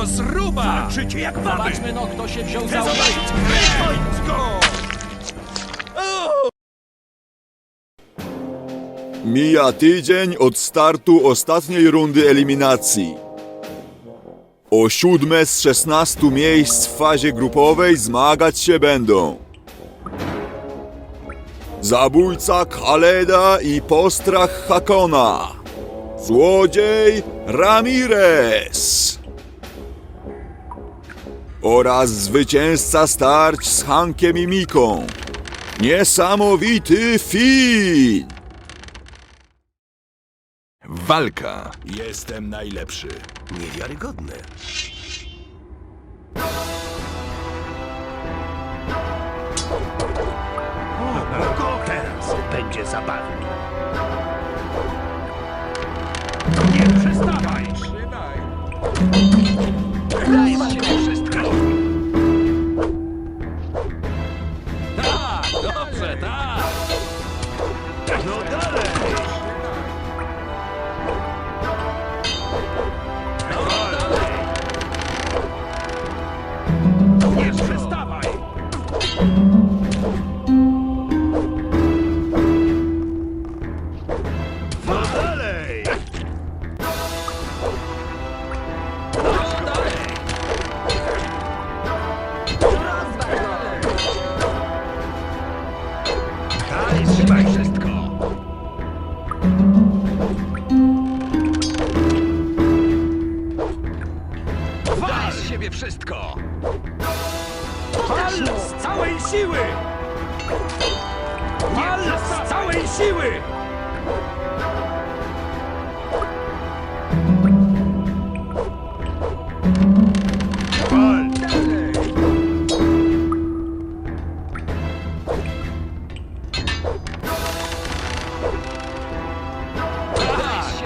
Rozruba! Walczycie jak baby! Zobaczmy no, kto się wziął za zobaczyć uszy. wojsko! Mija tydzień od startu ostatniej rundy eliminacji. O siódme z 16 miejsc w fazie grupowej zmagać się będą. Zabójca Khaleda i postrach Hakona. Złodziej Ramirez. Oraz zwycięzca starć z Hankiem i Miką. Niesamowity Finn. Walka. Jestem najlepszy. Niewiarygodne. O, teraz będzie zabawnie. Wszystko! Pal z całej siły! Pal z całej siły!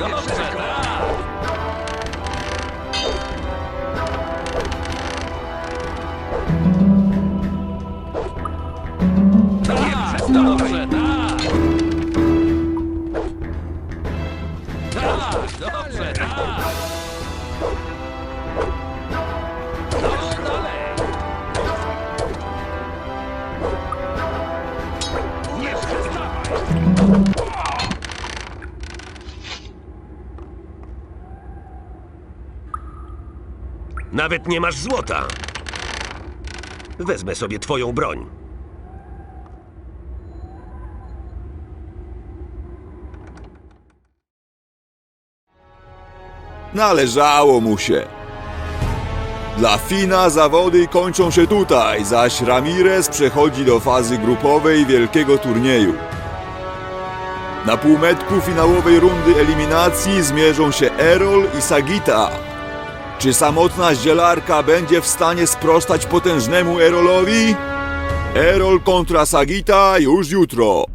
Dobrze. Tak, Nawet nie masz złota. Wezmę sobie twoją broń. Należało mu się. Dla Fina zawody kończą się tutaj, zaś Ramirez przechodzi do fazy grupowej wielkiego turnieju. Na półmetku finałowej rundy eliminacji zmierzą się Erol i Sagita. Czy samotna zielarka będzie w stanie sprostać potężnemu Erolowi? Erol kontra Sagita już jutro.